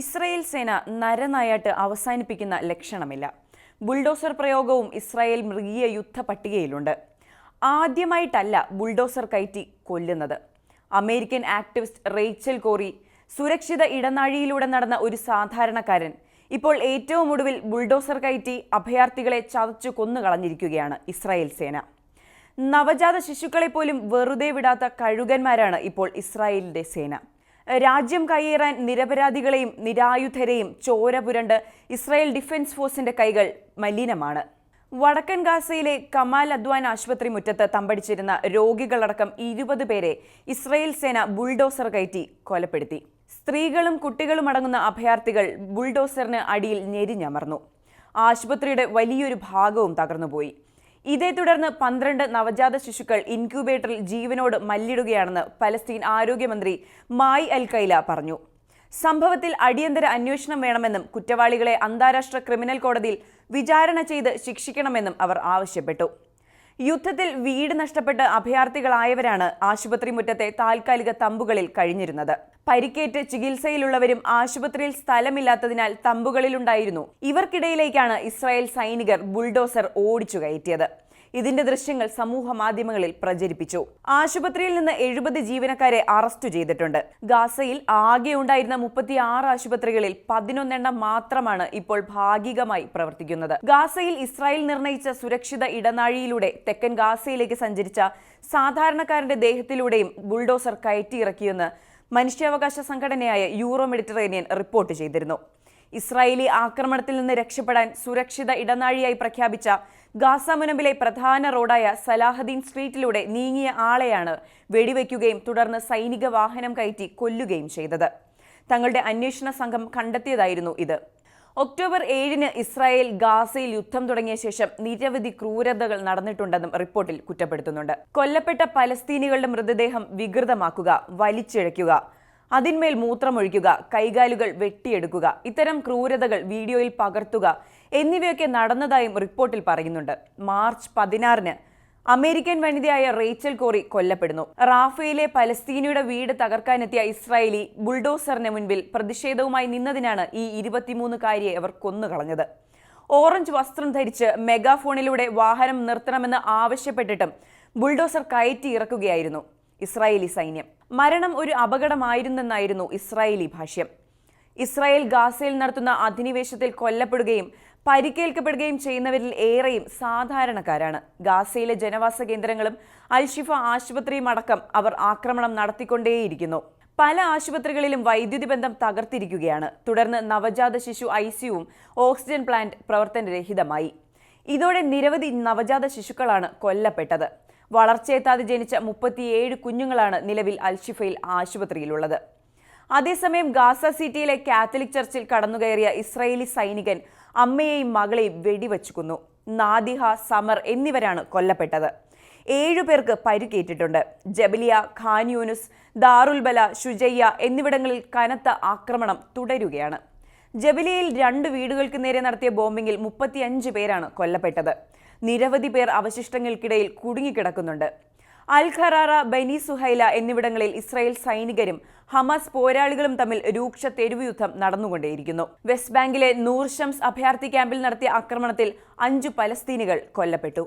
Israel സേന നരനായാട്ട് അവസാനിപ്പിക്കുന്ന ലക്ഷണമില്ല. Bulldozer പ്രയോഗവും ഇസ്രായേൽ മൃഗീയ യുദ്ധ പട്ടികയിലുണ്ട് ആദ്യമായിട്ടല്ല ബുൾഡോസർ കയറ്റി കൊല്ലുന്നത്. അമേരിക്കൻ ആക്ടിവിസ്റ്റ് റേച്ചൽ കോറി സുരക്ഷിത ഇടനാഴിയിലൂടെ നടന്ന ഒരു സാധാരണക്കാരൻ ഇപ്പോൾ ഏറ്റവും ഒടുവിൽ ബുൾഡോസർ കയറ്റി അഭയാർത്ഥികളെ ചതച്ചു കൊന്നുകളഞ്ഞിരിക്കുകയാണ് ഇസ്രായേൽ സേന. നവജാത ശിശുക്കളെ പോലും വെറുതെ വിടാത്ത കഴുകന്മാരാണ് ഇപ്പോൾ ഇസ്രായേലിന്റെ സേന. രാജ്യം കയ്യേറാൻ നിരപരാധികളെയും നിരായുധരെയും ചോര പുരണ്ട് ഇസ്രായേൽ ഡിഫൻസ് ഫോഴ്സിന്റെ കൈകൾ മലിനമാണ്. വടക്കൻ ഗാസയിലെ കമാൽ അദ്വാൻ ആശുപത്രി മുറ്റത്ത് തമ്പടിച്ചിരുന്ന രോഗികളടക്കം ഇരുപത് പേരെ ഇസ്രായേൽ സേന ബുൾഡോസർ കയറ്റി കൊലപ്പെടുത്തി. സ്ത്രീകളും കുട്ടികളും അടങ്ങുന്ന അഭയാർത്ഥികൾ ബുൾഡോസറിന് അടിയിൽ ഞെരിഞ്ഞമർന്നു. ആശുപത്രിയുടെ വലിയൊരു ഭാഗവും തകർന്നുപോയി. ഇതേ തുടർന്ന് പന്ത്രണ്ട് നവജാത ശിശുക്കൾ ഇൻക്യുബേറ്ററിൽ ജീവനോട് മല്ലിടുകയാണെന്ന് പലസ്തീൻ ആരോഗ്യമന്ത്രി മായി അൽ കൈല പറഞ്ഞു. സംഭവത്തിൽ അടിയന്തര അന്വേഷണം വേണമെന്നും കുറ്റവാളികളെ അന്താരാഷ്ട്ര ക്രിമിനൽ കോടതിയിൽ വിചാരണ ചെയ്ത് ശിക്ഷിക്കണമെന്നും അവർ ആവശ്യപ്പെട്ടു. യുദ്ധത്തിൽ വീട് നഷ്ടപ്പെട്ട് അഭയാർത്ഥികളായവരാണ് ആശുപത്രി മുറ്റത്തെ താൽക്കാലിക തമ്പുകളിൽ കഴിഞ്ഞിരുന്നത്. പരിക്കേറ്റ് ചികിത്സയിലുള്ളവരും ആശുപത്രിയിൽ സ്ഥലമില്ലാത്തതിനാൽ തമ്പുകളിലുണ്ടായിരുന്നു. ഇവർക്കിടയിലേക്കാണ് ഇസ്രായേൽ സൈനികർ ബുൾഡോസർ ഓടിച്ചു കയറ്റിയത് ഇതിന്റെ ദൃശ്യങ്ങൾ സമൂഹ മാധ്യമങ്ങളിൽ പ്രചരിപ്പിച്ചു. ആശുപത്രിയിൽ നിന്ന് എഴുപത് ജീവനക്കാരെ അറസ്റ്റ് ചെയ്തിട്ടുണ്ട്. ഗാസയിൽ ആകെ ഉണ്ടായിരുന്ന മുപ്പത്തി ആറ് ആശുപത്രികളിൽ പതിനൊന്നെണ്ണം മാത്രമാണ് ഇപ്പോൾ ഭാഗികമായി പ്രവർത്തിക്കുന്നത്. ഗാസയിൽ ഇസ്രായേൽ നിർണയിച്ച സുരക്ഷിത ഇടനാഴിയിലൂടെ തെക്കൻ ഗാസയിലേക്ക് സഞ്ചരിച്ച സാധാരണക്കാരന്റെ ദേഹത്തിലൂടെയും ബുൾഡോസർ കയറ്റിയിറക്കിയെന്ന് മനുഷ്യാവകാശ സംഘടനയായ യൂറോ മെഡിറ്ററേനിയൻ റിപ്പോർട്ട് ചെയ്തിരുന്നു. ഇസ്രായേലി ആക്രമണത്തിൽ നിന്ന് രക്ഷപ്പെടാൻ സുരക്ഷിത ഇടനാഴിയായി പ്രഖ്യാപിച്ച ഗാസ മുനമ്പിലെ പ്രധാന റോഡായ സലാഹദ്ദീൻ സ്ട്രീറ്റിലൂടെ നീങ്ങിയ ആളെയാണ് വെടിവെക്കുകയും തുടർന്ന് സൈനിക വാഹനം കയറ്റി കൊല്ലുകയും ചെയ്തത്. തങ്ങളുടെ അന്വേഷണ സംഘം കണ്ടെത്തിയതായിരുന്നു ഇത്. ഒക്ടോബർ ഏഴിന് ഇസ്രായേൽ ഗാസയിൽ യുദ്ധം തുടങ്ങിയ ശേഷം നിരവധി ക്രൂരതകൾ നടന്നിട്ടുണ്ടെന്നും റിപ്പോർട്ടിൽ കുറ്റപ്പെടുത്തുന്നുണ്ട്. കൊല്ലപ്പെട്ട പലസ്തീനികളുടെ മൃതദേഹം വികൃതമാക്കുക വലിച്ചിഴയ്ക്കുക അതിന്മേൽ മൂത്രമൊഴിക്കുക കൈകാലുകൾ വെട്ടിയെടുക്കുക ഇത്തരം ക്രൂരതകൾ വീഡിയോയിൽ പകർത്തുക എന്നിവയൊക്കെ നടന്നതായും റിപ്പോർട്ടിൽ പറയുന്നുണ്ട്. മാർച്ച് പതിനാറിന് അമേരിക്കൻ വനിതയായ റേച്ചൽ കോറി കൊല്ലപ്പെടുന്നു. റാഫയിലെ പലസ്തീനയുടെ വീട് തകർക്കാനെത്തിയ ഇസ്രായേലി ബുൾഡോസറിന് മുൻപിൽ പ്രതിഷേധവുമായി നിന്നതിനാണ് ഈ ഇരുപത്തിമൂന്നുകാരിയെ അവർ കൊന്നുകളഞ്ഞത്. ഓറഞ്ച് വസ്ത്രം ധരിച്ച് മെഗാഫോണിലൂടെ വാഹനം നിർത്തണമെന്ന് ആവശ്യപ്പെട്ടിട്ടും ബുൾഡോസർ കയറ്റി ഇറക്കുകയായിരുന്നു ഇസ്രായേലി സൈന്യം. മരണം ഒരു അപകടമായിരുന്നെന്നായിരുന്നു ഇസ്രായേലി ഭാഷ്യം. ഇസ്രായേൽ ഗാസയിൽ നടത്തുന്ന അധിനിവേശത്തിൽ കൊല്ലപ്പെടുകയും പരിക്കേൽക്കപ്പെടുകയും ചെയ്യുന്നവരിൽ ഏറെയും സാധാരണക്കാരാണ്. ഗാസയിലെ ജനവാസ കേന്ദ്രങ്ങളും അൽഷിഫ ആശുപത്രിയും അടക്കം അവർ ആക്രമണം നടത്തിക്കൊണ്ടേയിരിക്കുന്നു. പല ആശുപത്രികളിലും വൈദ്യുതി ബന്ധം തകർത്തിരിക്കുകയാണ്. തുടർന്ന് നവജാത ശിശു ഐ സിയുവും ഓക്സിജൻ പ്ലാന്റ് പ്രവർത്തനരഹിതമായി. ഇതോടെ നിരവധി നവജാത ശിശുക്കളാണ് കൊല്ലപ്പെട്ടത്. വളർച്ചയെത്താതെ ജനിച്ച മുപ്പത്തിയേഴ് കുഞ്ഞുങ്ങളാണ് നിലവിൽ അൽഷിഫയിൽ ആശുപത്രിയിലുള്ളത്. അതേസമയം ഗാസ സിറ്റിയിലെ കാത്തലിക് ചർച്ചിൽ കടന്നുകയറിയ ഇസ്രായേലി സൈനികൻ അമ്മയെയും മകളെയും വെടിവെച്ചു കൊന്നു നാദിഹ സമർ എന്നിവരാണ് കൊല്ലപ്പെട്ടത്. ഏഴുപേർക്ക് പരിക്കേറ്റിട്ടുണ്ട്. ജബലിയ ഖാൻ യൂനുസ് ദാറുൽബല ഷുജയ്യ എന്നിവിടങ്ങളിൽ കനത്ത ആക്രമണം തുടരുകയാണ്. ജബലിയയിൽ രണ്ട് വീടുകൾക്ക് നേരെ നടത്തിയ ബോംബിംഗിൽ മുപ്പത്തിയഞ്ച് പേരാണ് കൊല്ലപ്പെട്ടത്. നിരവധി പേർ അവശിഷ്ടങ്ങൾക്കിടയിൽ കുടുങ്ങിക്കിടക്കുന്നുണ്ട്. അൽ ഖറാറ ബനി സുഹൈല എന്നിവിടങ്ങളിൽ ഇസ്രായേൽ സൈനികരും ഹമാസ് പോരാളികളും തമ്മിൽ രൂക്ഷ തെരുവ് യുദ്ധം നടന്നുകൊണ്ടേയിരിക്കുന്നു. വെസ്റ്റ് ബാങ്കിലെ നൂർ ഷംസ് അഭയാർത്ഥി ക്യാമ്പിൽ നടത്തിയ ആക്രമണത്തിൽ അഞ്ചു പലസ്തീനികൾ കൊല്ലപ്പെട്ടു.